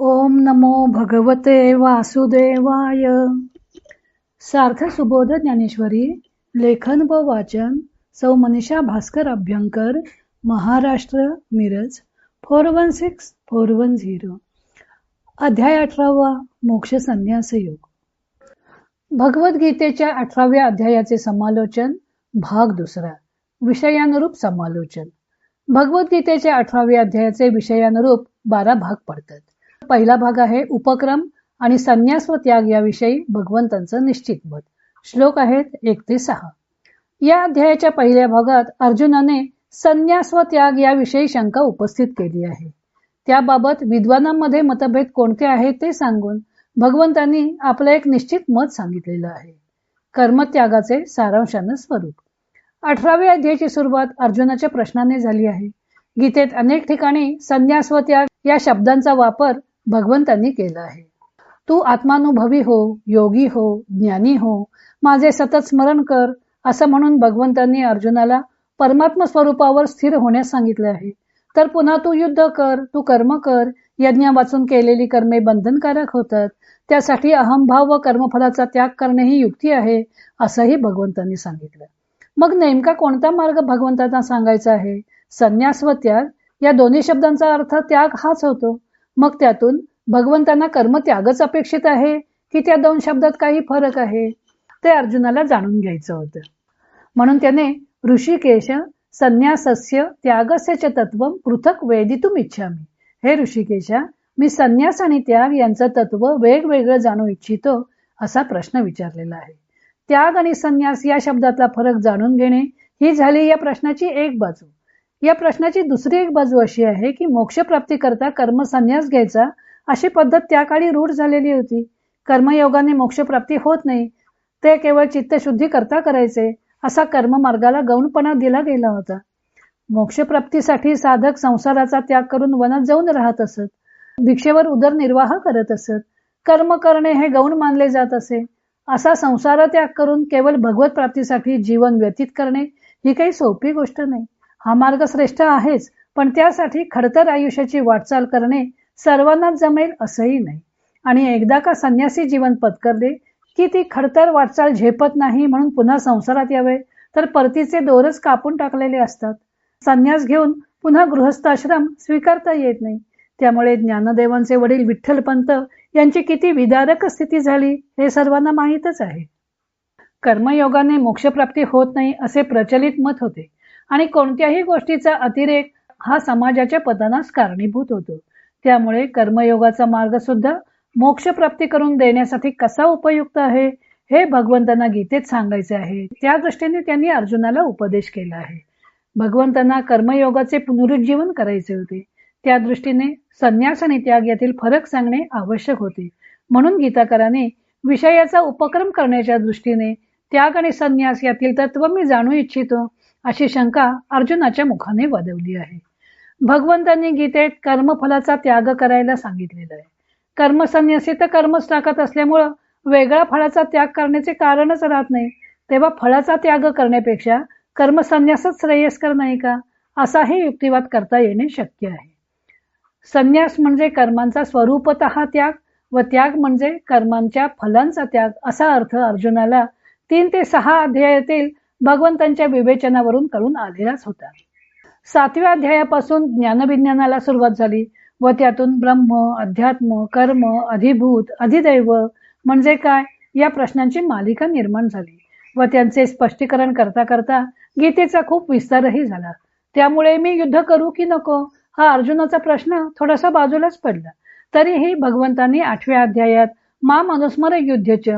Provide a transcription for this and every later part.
ओम नमो भगवते वासुदेवाय. सार्थ सुबोध ज्ञानेश्वरी लेखन व वाचन सौ Manisha Bhaskar Abhyankar Maharashtra Miraj four one six four one zero. अध्याय अठरावा मोक्ष संन्यास योग. भगवद्गीतेच्या अठराव्या अध्यायाचे समालोचन भाग दुसरा विषयानुरूप समालोचन. भगवद्गीतेच्या अठराव्या अध्यायाचे विषयानुरूप बारा भाग पडतात. पहिला भाग आहे उपक्रम आणि संन्यास व त्याग याविषयी भगवंतांचं निश्चित मत. श्लोक आहेत एक ते सहा. या अध्यायाच्या पहिल्या भागात अर्जुनाने संन्यास व त्याग याविषयी शंका उपस्थित केली आहे. त्याबाबत विद्वानांमध्ये मतभेद कोणते आहेत ते सांगून भगवंतांनी आपलं एक निश्चित मत सांगितलेलं आहे. कर्मत्यागाचे सारांशानं स्वरूप. अठराव्या अध्यायाची सुरुवात अर्जुनाच्या प्रश्नाने झाली आहे. गीतेत अनेक ठिकाणी संन्यास व त्याग या शब्दांचा वापर भगवंतांनी केलं आहे. तू आत्मानुभवी हो योगी हो ज्ञानी हो माझे सतत स्मरण कर असं म्हणून भगवंतांनी अर्जुनाला परमात्म स्वरूपावर स्थिर होण्यास सांगितले आहे. तर पुन्हा तू युद्ध कर तू कर्म कर यज्ञ वाचून केलेली कर्मे बंधनकारक होतात. त्यासाठी अहमभाव व कर्मफलाचा त्याग करणे ही युक्ती आहे असंही भगवंतांनी सांगितलं. मग नेमका कोणता मार्ग भगवंतांना सांगायचा आहे? संन्यास व त्याग? या दोन्ही शब्दांचा अर्थ त्याग हाच होतो. मग त्यातून भगवंतांना कर्मत्यागच अपेक्षित आहे की त्या दोन शब्दात काही फरक आहे? ते अर्जुनाला जाणून घ्यायचं होतं. म्हणून त्याने ऋषिकेश संन्यासस्य त्यागस्य च तत्व पृथक वेदितुम इच्छामी. हे ऋषिकेशा मी संन्यास आणि त्याग यांचं तत्व वेगवेगळं जाणू इच्छितो असा प्रश्न विचारलेला आहे. त्याग आणि संन्यास या शब्दातला फरक जाणून घेणे ही झाली या प्रश्नाची एक बाजू. या प्रश्नाची दुसरी एक बाजू अशी आहे की मोक्षप्राप्तीकरता करता कर्म संन्यास घ्यायचा अशी पद्धत त्या काळी रूढ झालेली होती. कर्मयोगाने मोक्षप्राप्ती होत नाही. ते केवळ चित्तशुद्धी करता करायचे असा कर्म मार्गाला गौणपणा दिला गेला होता. मोक्षप्राप्तीसाठी साधक संसाराचा त्याग करून वनात जाऊन राहत असत. भिक्षेवर उदरनिर्वाह करत असत. कर्म करणे हे गौण मानले जात असे. असा संसार त्याग करून केवळ भगवत प्राप्तीसाठी जीवन व्यतीत करणे ही काही सोपी गोष्ट नाही. हा मार्ग श्रेष्ठ आहेच पण त्यासाठी खडतर आयुष्याची वाटचाल करणे सर्वांनाच जमेल असंही नाही. आणि एकदा का संन्यासी जीवन पत्करले की ती खडतर वाटचाल झेपत नाही म्हणून पुन्हा संसारात यावे तर परतीचे दोरच कापून टाकलेले असतात. संन्यास घेऊन पुन्हा गृहस्थाश्रम स्वीकारता येत नाही. त्यामुळे ज्ञानदेवांचे वडील विठ्ठलपंत यांची किती विदारक स्थिती झाली हे सर्वांना माहीतच आहे. कर्मयोगाने मोक्षप्राप्ती होत नाही असे प्रचलित मत होते. आणि कोणत्याही गोष्टीचा अतिरेक हा समाजाच्या पतनास कारणीभूत होतो. त्यामुळे कर्मयोगाचा मार्ग सुद्धा मोक्ष प्राप्ती करून देण्यासाठी कसा उपयुक्त आहे हे भगवंतांना गीतेत सांगायचे आहे. त्या दृष्टीने त्यांनी अर्जुनाला उपदेश केला आहे. भगवंतांना कर्मयोगाचे पुनरुज्जीवन करायचे होते. त्या दृष्टीने संन्यास आणि त्याग यातील फरक सांगणे आवश्यक होते. म्हणून गीताकाराने विषयाचा उपक्रम करण्याच्या दृष्टीने त्याग आणि संन्यास यातील तत्व मी जाणू इच्छितो. अशी शंका अर्जुनाच्या मुखाने वदवली आहे. भगवंतांनी गीतेत कर्मफलाचा त्याग करायला सांगितलेला आहे. कर्मसन्यासी तर कर्मच टाकत असल्यामुळं वेगळा फळाचा त्याग करण्याचे कारणच राहत नाही. तेव्हा फळाचा त्याग करण्यापेक्षा कर्मसन्यासच श्रेयस्कर नाही का? असाही युक्तिवाद करता येणे शक्य आहे. संन्यास म्हणजे कर्मांचा स्वरूपत त्याग व त्याग म्हणजे कर्मांच्या फलांचा त्याग असा अर्थ अर्जुनाला तीन ते सहा अध्यायातील भगवंतांच्या विवेचनावरून करून आलेलाच होता. सातव्या अध्यायापासून ज्ञानविज्ञानाला सुरुवात झाली व त्यातून ब्रह्म अध्यात्म कर्म अधिभूत अधिदैव म्हणजे काय या प्रश्नांची मालिका निर्माण झाली व त्यांचे स्पष्टीकरण करता करता गीतेचा खूप विस्तारही झाला. त्यामुळे मी युद्ध करू की नको हा अर्जुनाचा प्रश्न थोडासा बाजूलाच पडला. तरीही भगवंतांनी आठव्या अध्यायात मा मनुस्मर युद्धच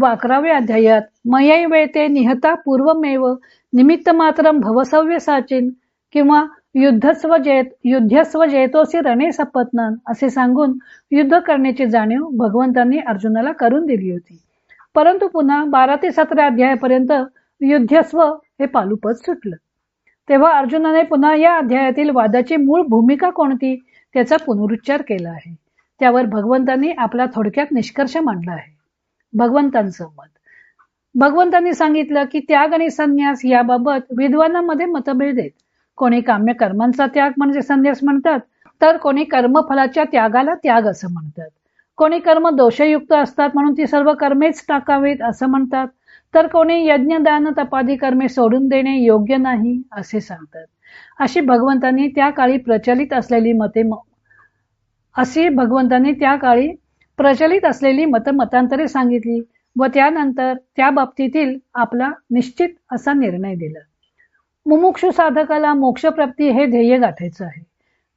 व अकराव्या अध्यायात मयई वेते निहता पूर्वमेव निमित्त मात्र भवसव्य साचिन किंवा युद्धस्व जेत युद्धस्व जेतोसी रणे सपत्नन असे सांगून युद्ध करण्याची जाणीव भगवंतांनी अर्जुनाला करून दिली होती. परंतु पुन्हा बारा ते सतरा अध्यायापर्यंत युद्धस्व हे पालुपद सुटलं. तेव्हा अर्जुनाने पुन्हा या अध्यायातील वादाची मूळ भूमिका कोणती त्याचा पुनरुच्चार केला आहे. त्यावर भगवंतांनी आपला थोडक्यात निष्कर्ष मांडला आहे. भगवंतांचं मत भगवंतांनी सांगितलं की त्याग आणि संन्यास याबाबत विद्वानांमध्ये मतभेद आहेत. कोणी काम्य कर्मांचा त्याग म्हणजे संन्यास म्हणतात तर कोणी कर्मफलाच्या त्यागाला त्याग असं म्हणतात. कोणी कर्म दोषयुक्त असतात म्हणून ती सर्व कर्मेच टाकावीत असं म्हणतात. तर कोणी यज्ञ दान तपादी कर्मे सोडून देणे योग्य नाही असे सांगतात. अशी भगवंतांनी त्या काळी प्रचलित असलेली मते अशी भगवंतांनी त्या काळी प्रचलित असलेली मत मतांतरे सांगितली व त्यानंतर त्या बाबतीतील आपला निश्चित असा निर्णय दिला. मुमुक्षु साधकाला मोक्षप्राप्ती हे ध्येय गाठायचं आहे.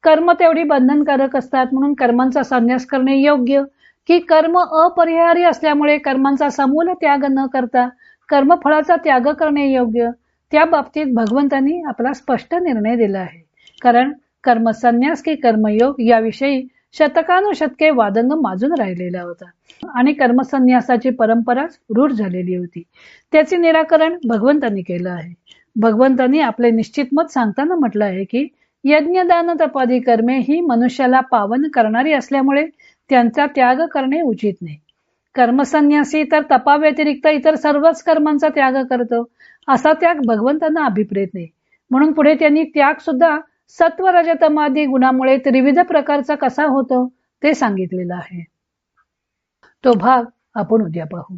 कर्म तेवढी बंधनकारक असतात म्हणून कर्मांचा संन्यास करणे योग्य. की कर्म अपरिहार्य असल्यामुळे कर्मांचा समूल त्याग न करता कर्मफळाचा त्याग करणे योग्य त्या बाबतीत भगवंतांनी आपला स्पष्ट निर्णय दिला आहे. कारण कर्मसन्यास की कर्मयोग याविषयी शतकानुशतके वादंग माजून राहिलेला होता आणि कर्मसन्यासाची परंपराच रूढ झालेली होती. त्याचे निराकरण भगवंतांनी केलं आहे. भगवंतांनी आपले निश्चित मत सांगताना म्हटलं आहे की यज्ञदान तपादी कर्मे ही मनुष्याला पावन करणारी असल्यामुळे त्यांचा त्याग करणे उचित नाही. कर्मसन्यासी तर तपाव्यतिरिक्त इतर सर्वच कर्मांचा त्याग करतो असा त्याग भगवंतांना अभिप्रेत नाही. म्हणून पुढे त्यांनी त्याग सुद्धा सत्व रजतमादी गुणामुळे त्रिविध प्रकारचा कसा होतो ते सांगितलेलं आहे. तो भाग आपण उद्या पाहू.